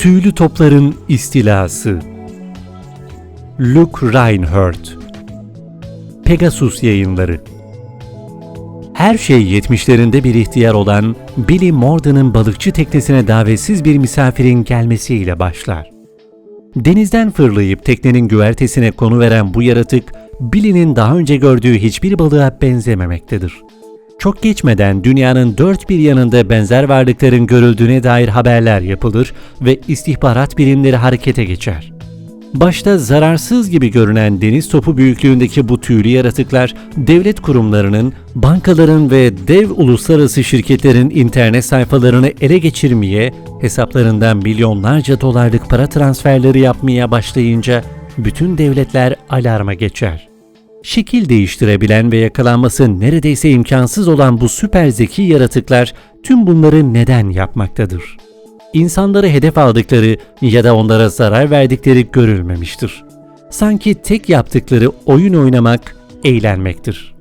Tüylü Topların İstilası Luke Reinhardt Pegasus Yayınları Her şey 70'lerinde bir ihtiyar olan Billy Morden'ın balıkçı teknesine davetsiz bir misafirin gelmesiyle başlar. Denizden fırlayıp teknenin güvertesine konuveren bu yaratık, Billy'nin daha önce gördüğü hiçbir balığa benzememektedir. Çok geçmeden dünyanın dört bir yanında benzer varlıkların görüldüğüne dair haberler yapılır ve istihbarat birimleri harekete geçer. Başta zararsız gibi görünen deniz topu büyüklüğündeki bu tüylü yaratıklar, devlet kurumlarının, bankaların ve dev uluslararası şirketlerin internet sayfalarını ele geçirmeye, hesaplarından milyonlarca dolarlık para transferleri yapmaya başlayınca bütün devletler alarma geçer. Şekil değiştirebilen ve yakalanması neredeyse imkansız olan bu süper zeki yaratıklar tüm bunları neden yapmaktadır? İnsanları hedef aldıkları ya da onlara zarar verdikleri görülmemiştir. Sanki tek yaptıkları oyun oynamak, eğlenmektir.